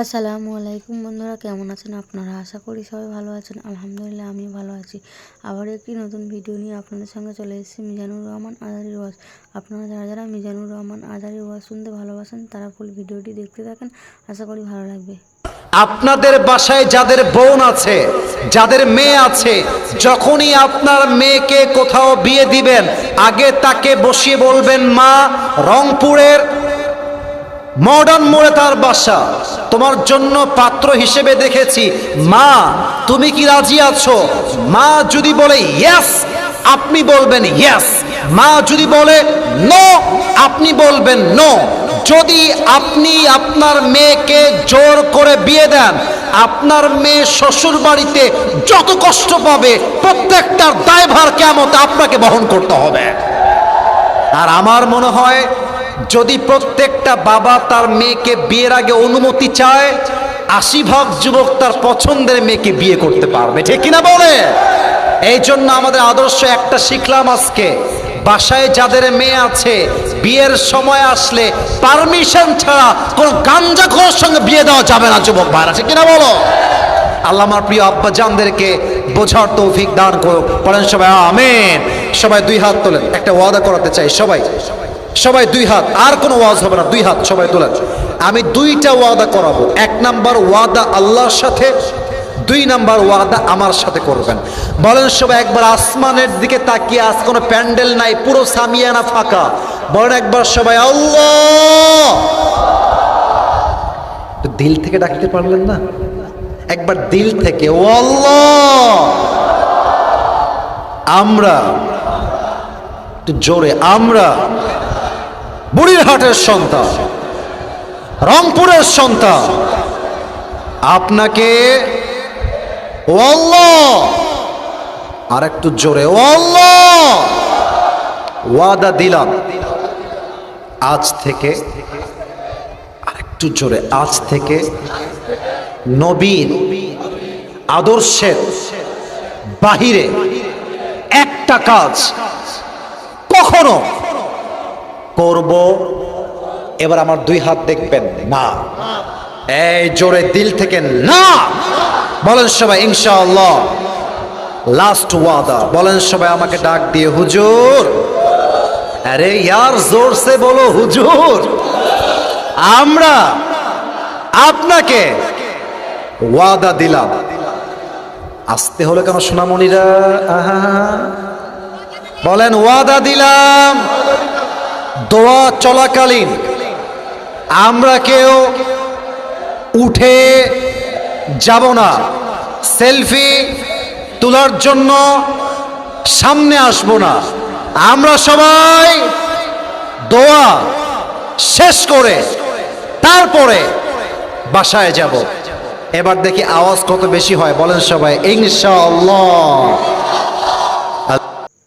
আসসালামু আলাইকুম বন্ধুরা, কেমন আছেন আপনারা? আশা করি সবাই ভালো আছেন। আলহামদুলিল্লাহ আমি ভালো আছি। আবার একটি নতুন ভিডিও নিয়ে আপনাদের সঙ্গে চলে এসেছি, মিজানুর রহমান আজারি ওয়াজ। আপনারা যারা যারা মিজানুর রহমান আজারি ওয়াজ শুনতে ভালোবাসেন, তারা ফুল ভিডিওটি দেখতে থাকেন। আশা করি ভালো লাগবে। আপনাদের বাসায় যাদের বোন আছে, যাদের মেয়ে আছে, যখনই আপনার মেয়েকে কোথাও বিয়ে দিবেন, আগে তাকে বসিয়ে বলবেন, মা, রংপুরের মডার্ন মোড়ে তার বাসা তোমার জন্য পাত্র হিসেবে দেখেছি। মা, তুমি কি রাজি আছো? মা যদি বলে ইয়েস আপনি বলবেন ইয়েস মা যদি বলে নো আপনি বলবেন নো যদি আপনি আপনার মেয়েকে জোর করে বিয়ে দেন, আপনার মেয়ে শ্বশুর বাড়িতে যত কষ্ট পাবে প্রত্যেকটার দায়ভার কেমন আপনাকে বহন করতে হবে। আর আমার মনে হয় যদি প্রত্যেকটা বাবা তার মেয়েকে বিয়ের আগে অনুমতি চায়, আশি ভাগ যুবক তার পছন্দের মেয়েকে বিয়ে করতে পারবে। ঠিক কিনা বলে? এই জন্য আমাদের আদর্শ একটা শিখলাম আজকে। বাসায় যাদের মেয়ে আছে, বিয়ের সময় আসলে পারমিশন ছাড়া কোনো গাঞ্জা খোর সঙ্গে বিয়ে দেওয়া যাবে না যুবক ভাইরা, ঠিক কিনা বলো? আল্লাহ আমার প্রিয় আব্বা জানদেরকে বোঝার তৌফিক দান করুক। বলেন সবাই, আমেন। সবাই দুই হাত তোলেন, একটা ওয়াদা করাতে চাই সবাই। সবাই দুই হাত, আর কোনো ওয়াজ হবে না, দুই হাত সবাই তোলেন। আমি দুইটা ওয়াদা করাবো। এক নাম্বার ওয়াদা আল্লাহর সাথে, দুই নাম্বার ওয়াদা আমার সাথে করবেন। বলেন সবাই একবার আসমানের দিকে তাকিয়ে, আজ কোনো প্যান্ডেল নাই, পুরো সামিয়ানা ফাঁকা। বলেন একবার সবাই, আল্লাহ! দিল থেকে ডাকতে পারলেন না? একবার দিল থেকে আল্লাহ! আমরা জোরে, আমরা বুড়িরহাটের সন্তান, রংপুরের সন্তান। আপনাকে আর একটু জোরে ওয়াদা দিলাম। আজ থেকে, আর একটু জোরে, আজ থেকে নবীন আদর্শের বাহিরে একটা কাজ কখনো করব। এবার আমার দুই হাত দেখবেন। না। এই জোরে দিল থেকে না। বলেন সবাই, ইনশাআল্লাহ। লাস্ট ওয়াদা বলেন সবাই, আমাকে ডাক দিয়ে, হুজুর। আরে, ইয়ার জোর সে বলো, হুজুর। আমরা আপনাকে ওয়াদা দিলাম। আসতে হলো কেন সোনামণিরা? বলেন, ওয়াদা দিলাম। দোয়া চলাকালীন আমরা কেউ উঠে যাব না। সেলফি তোলার জন্য সামনে আসব না। আমরা সবাই দোয়া শেষ করে তারপরে বাসায় যাব। এবার দেখি আওয়াজ কত বেশি হয়, বলেন সবাই। ইনশাআল্লাহ।